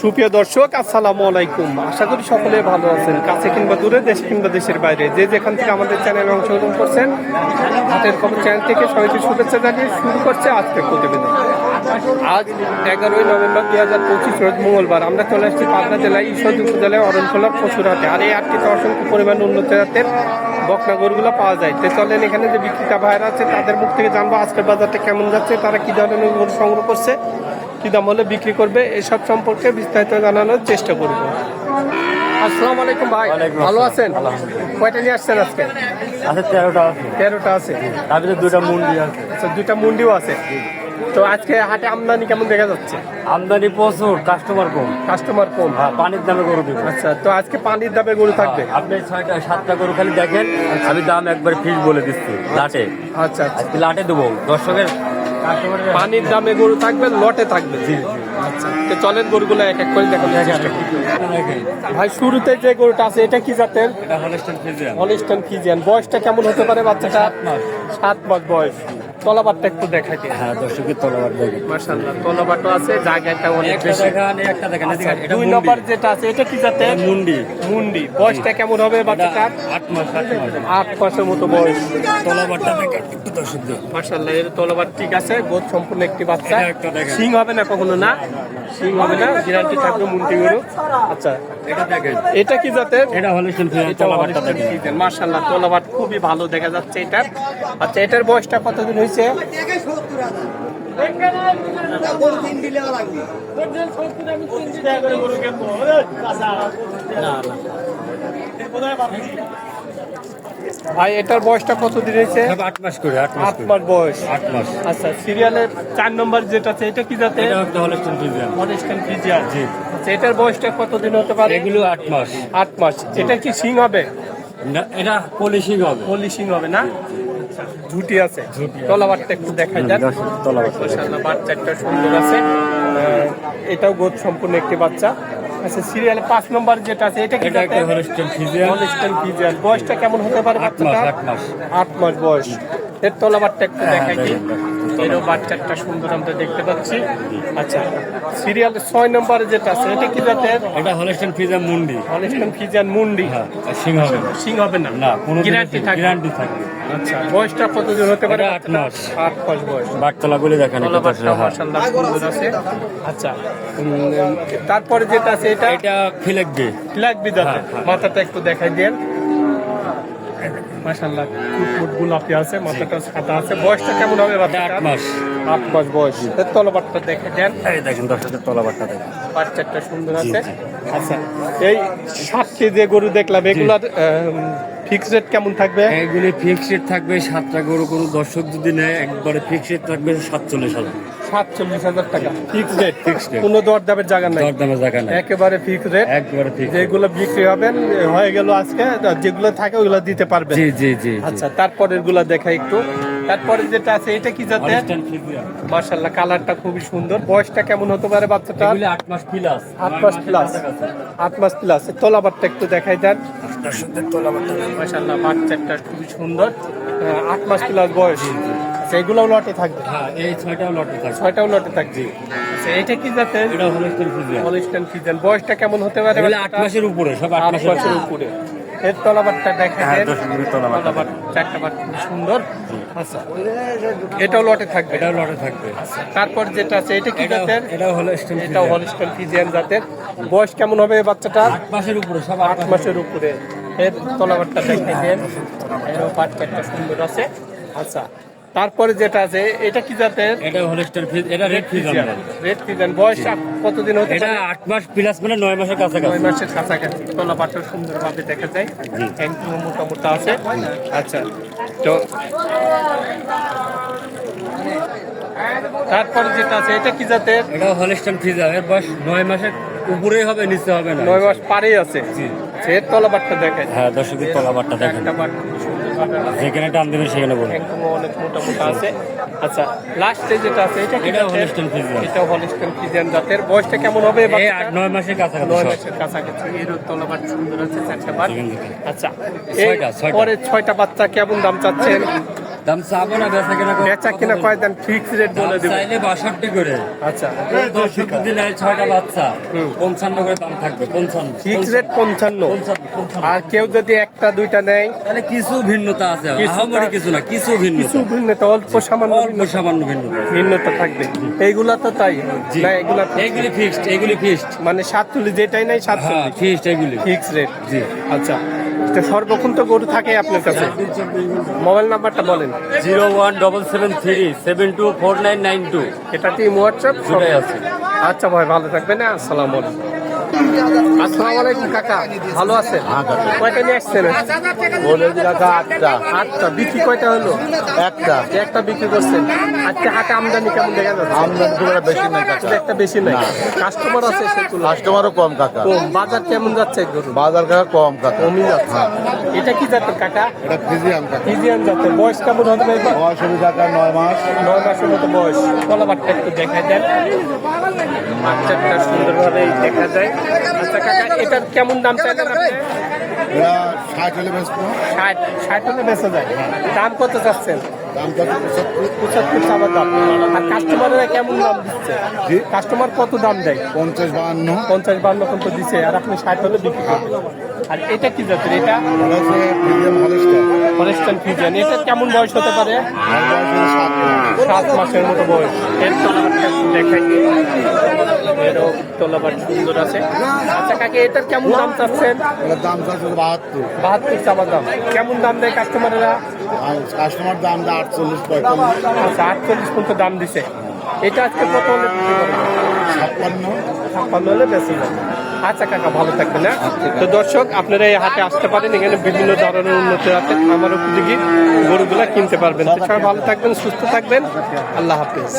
সুপ্রিয় দর্শক, আসসালামু আলাইকুম। আশা করি সকলে ভালো আছেন। কাছে কিংবা দূরে, দেশ কিংবা দেশের বাইরে। যে যেখান থেকে আমাদের চ্যানেলে অংশগ্রহণ করছেন হাতের খবর চ্যানেল থেকে সবাইকে শুভেচ্ছা জানিয়ে শুরু করছে আজকের প্রতিবেদন। আজ এগারোই নভেম্বর দুই হাজার পঁচিশ রোজ মঙ্গলবার। আমরা চলে আসছি পাবনা জেলায় ঈশ্বরদী উপজেলায় অরণখোলার পশুরহাটে। আর এই আটটিতে অসংখ্য পরিমাণ উন্নত জাতের বকনা গরুগুলো পাওয়া যায়। তো চলেন এখানে যে বিক্রেতা ভাইরা আছে, তাদের মুখ থেকে জানব আজকের বাজারটা কেমন যাচ্ছে, তারা কি ধরনের গরু সংগ্রহ করছে কি দাম হলে বিক্রি করবে এসব সম্পর্কে বিস্তারিত জানানোর চেষ্টা করব। আসসালামু আলাইকুম ভাই ভালো আছেন। কয়টা নিয়ে আসছেন আজকে? আছে তেরোটা আছে। তেরোটা আছে। তারপরে দুটা মুন্ডি আছে। আচ্ছা দুইটা মুন্ডিও আছে। তো আজকে হাটে আমদানি কেমন দেখা যাচ্ছে? আমদানি প্রচুর কাস্টমার কম। কাস্টমার কম। হ্যাঁ পানির দামে গরু দিব আচ্ছা তো আজকে পানির দামে গরু থাকবে? আপনি ছয়টা সাতটা গরু খালি দেখেন আমি দাম একবার ফিক্স বলে দিচ্ছি লাটে। আচ্ছা আচ্ছা। আজকে লাটে দেবো। দর্শকের পানির দামে গরু থাকবে লটে থাকবে। চলেন গরু আচ্ছা তো চলেন গরুগুলো এক এক করে দেখেন ভাই শুরুতে যে গরুটা আছে এটা কি জাতের? অলিস্টন ফিজিয়ান বয়সটা কেমন হতে পারে বাচ্চাটা? সাত মাস বয়স। তলাবারটা একটু দেখাই হ্যাঁ দর্শকের তলাবার দেখেন মার্শাল্লাহ তলাবারটা আছে জায়গাটা অনেক একটা বেশি। একটা দেখেন আচ্ছা, এটা দুই নম্বর যেটা আছে এটা কি এটা মুন্ডি। মুন্ডি। বয়সটা কেমন হবে বাচ্চাটার? আট মাস আট মাস। আট মাসের মতো বয়স। তলাবারটা দেখেন একটু দর্শক মার্শাল্লাহ এর তলাবার ঠিক আছে বোধ সম্পূর্ণ একটি বাচ্চা। সিং হবে না কখনো না? সিং হবে না গ্যারান্টি থাকবে মুন্ডি গরু। আচ্ছা এটা দেখেন। এটা কি জাতের? এটা ফ্রিজিয়ান এটা তলাবারটা দেখেন। তলাবার খুবই ভালো দেখা যাচ্ছে এটা। আচ্ছা এটার বয়সটা কতদিন হয়েছে? ভাই এটার বয়সটা কতদিন হয়েছে? সব আট মাস করে আট মাস আট মাস বয়স। আট মাস। আচ্ছা সিরিয়ালের চার নম্বর যেটা আছে এটা কি যাতে ফ্রিজিয়ান জি। আচ্ছা এটার বয়সটা কতদিন হতে পারে? এগুলো আট মাস। আট মাস। এটা কি সিং হবে? না, এটা পলিশিং হবে। পলি সিং হবে না? ঝুটি আছে। তলাবারটা একটু দেখা। যাক বাচ্চা বাচ্চাটা সুন্দর আছে। এটাও গোদ সম্পূর্ণ একটি বাচ্চা। আচ্ছা সিরিয়ালে পাঁচ নম্বর যেটা আছে এটা কি একটা হলস্টাইন ফ্রিজিয়ান অনেস্টান ফিজিয়ার বয়সটা কেমন হতে পারে বাচ্চাটা আট মাস। আট মাস বয়স। এর তলাবারটা একটু হ্যাঁ, দেখাই দিই। এরও বাচ্চাটা সুন্দর আমরা দেখতে পাচ্ছি। আচ্ছা সিরিয়াল ছয় নম্বরে যেটা আছে এটা কি জাতের? এটা হলস্টাইন ফ্রিজিয়ান মুন্ডি। অনেস্টান ফিজিয়ান মুন্ডি। হ্যাঁ সিং হবে। না। সিং হবে না? না কোনো গ্যারান্টি থাকবে। গ্যারান্টি থাকে আচ্ছা বয়সটা কতদিন হতে পারে? আট মাস। আট মাস বয়স। বাটতলা গুলি দেখেন হ্যাঁ। আছে। আচ্ছা তারপরে যেটা আছে এটা? এটা ফিলেকবে। লাগবে দাদা হ্যাঁ। মাথাটা একটু দেখাই দেন। মাশাআল্লাহ ফুট গোলাপি আছে মাথাটা সাদা আছে। বয়সটা কেমন হবে এটা বাচ্চাটার? আট মাস। আট মাস বয়স। এর তলবারটা দেখে দেন। এই দেখেন দর্শকের দেখেন। বাচ্চাটা সুন্দর আছে। আচ্ছা এই সাতটি যে গরু দেখলাম এগুলার ফিক্স রেট কেমন থাকবে? এইগুলি ফিক্সড থাকবে সাতটা গরু কোনো দর্শক যদি নেয় একবারে ফিক্সড থাকবে সাতচল্লিশ হাজার। সাতচল্লিশ হাজার টাকা। Fix rate Fixed rate। কোনো দর দামের জায়গা নাই। দরদামের জায়গা নেই। একেবারে ফিক্স রেট একবারে ফিক্স যেগুলো বিক্রি হবেন হয়ে গেল আজকে যেগুলো থাকে ওগুলো দিতে পারবেন। জি জি জি আচ্ছা তারপরেরগুলা দেখা একটু। তারপরে যেটা আছে এটা কি ফ্রিজিয়ান মার্শাল্লাহ কালারটা খুবই সুন্দর। বয়সটা কেমন হতে পারে বাচ্চাটা এগুলি আট মাস প্লাস আট মাস প্লাস আট মাস প্লাস তলাবারটা একটু দেখাই দেন। দেখেন। বাচ্চাটা খুবই সুন্দর। আহ, আট মাস প্লাস বয়স। আচ্ছা এগুলোও লটে থাকবে। হ্যাঁ এই ছয়টাও লটে থাকবে। ছয়টাও লটে থাকবে। আচ্ছা এটা কি যাতে এটা হলস্টাইন ফ্রিজিয়ান হলিস্টান ফিজেন বয়সটা কেমন হতে পারে? এগুলি আট মাসের উপরে সব আট মাসের উপরে। এর তলাবারটা দেখা হ্যাঁ তলাবার চারটা বার খুব সুন্দর। আচ্ছা এটাও লটে থাকবে। এটাও লটে থাকবে। তারপর যেটা আছে এটা কি জাতের? এটাও হলস্টাইন এটাও ফ্রিজিয়ান হলিস্টান ফিজিয়ান জাতের। বয়স কেমন হবে বাচ্চাটা? আট মাসের উপরে সব আট মাসের উপরে। এর তলাবারটা দেখে দেন। এরও বাচ্চাটা সুন্দর আছে। আচ্ছা তারপরে যেটা আছে এটা কি জাতের? এটা হলস্টাইন ফ্রিজ এটা রেড ফ্রিজিয়ান রেড ফিজিয়ান। বয়স কতদিন হতে এটা পারে? আট মাস প্লাস মানে নয় মাসের নয় কাছাকাছি মাসের কাছাকাছি। তলাবারটা সুন্দরভাবে দেখা যায়। একদম মোটামোটা আছে। আচ্ছা। তো তারপরে যেটা আছে এটা কি জাতের? এটা হলস্টাইন ফ্রিজার এর বয়স নয় মাসের উপরেই হবে নিচে হবে না। নয় মাস পারেই আছে। জি। সে তলাবারটা দেখায় হ্যাঁ দর্শকের তলাবারটা দেখেন। একটা যেখানে টান দেবে সেখানে একদম অনেক মোটা মোটা আছে। আচ্ছা লাস্টে যেটা আছে এটা এটা এটাও ফিজিয়ান এটা হলিস্টন ফিজিয়ান জাতের। বয়সটা কেমন হবে এই বাচ্চাটার? আট নয় মাসের কাছাকাছি নয় সব। মাসের কাছাকাছি। এর সুন্দর আছে চারটা আচ্ছা। পরে ছয়টা বাচ্চা কেমন দাম চাচ্ছেন? দাম চাবো না বেচা কেনা বেচা কিনা কয় দেন ফিক্স রেট বলে দেবেন চাইলে বাষট্টি করে। আচ্ছা দর্শক দিলে ছয়টা বাচ্চা পঞ্চান্ন করে দাম থাকবে পঞ্চান্ন ফিক্স রেট পঞ্চান্ন। পঞ্চান্ন। পঞ্চান্ন আর কেউ যদি একটা দুইটা নেয়? তাহলে কিছু ভিন্নতা আছে। কিছু আহামরি তা- কিছু না কিছু কিছু ভিন্নতা। অল্প সামান্য অল্প সামান্য ভিন্নতা। ভিন্নতা থাকবে। এইগুলা তো তাই। না এগুলা এইগুলি ফিক্সড এইগুলি ফিক্সড মানে সাতচল্লিশ যেটাই নাই সাতচল্লিশ। ফিক্সড এইগুলি ফিক্স রেট জি। আচ্ছা। তো সর্বক্ষণ তো গরু থাকে আপনার কাছে? মোবাইল নাম্বারটা বলেন। Zero one double seven three seven two four nine nine two. এটা টিম হোয়াটসঅ্যাপ আছে। আচ্ছা ভাই ভালো থাকবেন আসসালামু আলাইকুম। আসসালামু আলাইকুম কাকা। ভালো আছেন? কয়টা নিয়ে আসছেন? আটটা। আটটা। বিক্রি কয়টা হলো? একটা। একটা বিক্রি করছেন। আজকে হাটে আমদানি কেমন দেখা যাচ্ছে? আমদানি খুব বেশি নাই কাকা। একটা বেশি নাই। কাস্টমার আছে কাস্টমারও কম কাকা। কম। বাজার কেমন যাচ্ছে গরু বাজার কাকা কম কাকা। কমই যাচ্ছে। এটা কি জাতের কাকা? এটা কাকা। ফিজিয়ান জাতের। বয়স কেমন হবে বয়স হলো কাকা নয় মাস। নয় মাসের মতো বয়স। কলাবারটা একটু দেখা দেন। বাচ্চাটা সুন্দরভাবে দেখা যায়। আচ্ছা কাকা এটার কেমন দাম চাইলেন আপনি? ষাট হলে বেসবো ষাট ষাট হলে বেঁচে যায়। দাম কত চাচ্ছেন? পঁচাত্তর। পঁচাত্তর চাবার দাম। আর কাস্টমাররা কেমন দাম দিচ্ছে? কাস্টমার কত দাম দেয়? পঞ্চাশ বাহান্ন। পঞ্চাশ বান্ন পর্যন্ত দিচ্ছে আর আপনি ষাট হলে বিক্রি করবেন। আর এটা কি জাতের? এটা ফরেস্টান ফিজিয়ান এটা কেমন বয়স হতে পারে? সাত মাসের মতো বয়স। এর সুন্দর আছে। আচ্ছা কাকে এটার কেমন দাম চাচ্ছেন? দাম চাচ্ছে বাহাত্তর। বাহাত্তর চাবার দাম। কেমন দাম দেয় কাস্টমারেরা কাস্টমার দাম দেয় আটচল্লিশ আচ্ছা আটচল্লিশ পর্যন্ত দাম দিছে। এটা আজকে কত হলে ছাপ্পান্ন। ছাপ্পান্ন হলে বেশি আচ্ছা কাকা ভালো থাকবেন না তো দর্শক আপনারা এই হাটে আসতে পারেন। এখানে বিভিন্ন ধরনের উন্নতি আছে। আমার উপযোগী গরুগুলা কিনতে পারবেন। সবাই ভালো থাকবেন সুস্থ থাকবেন। আল্লাহ হাফিজ।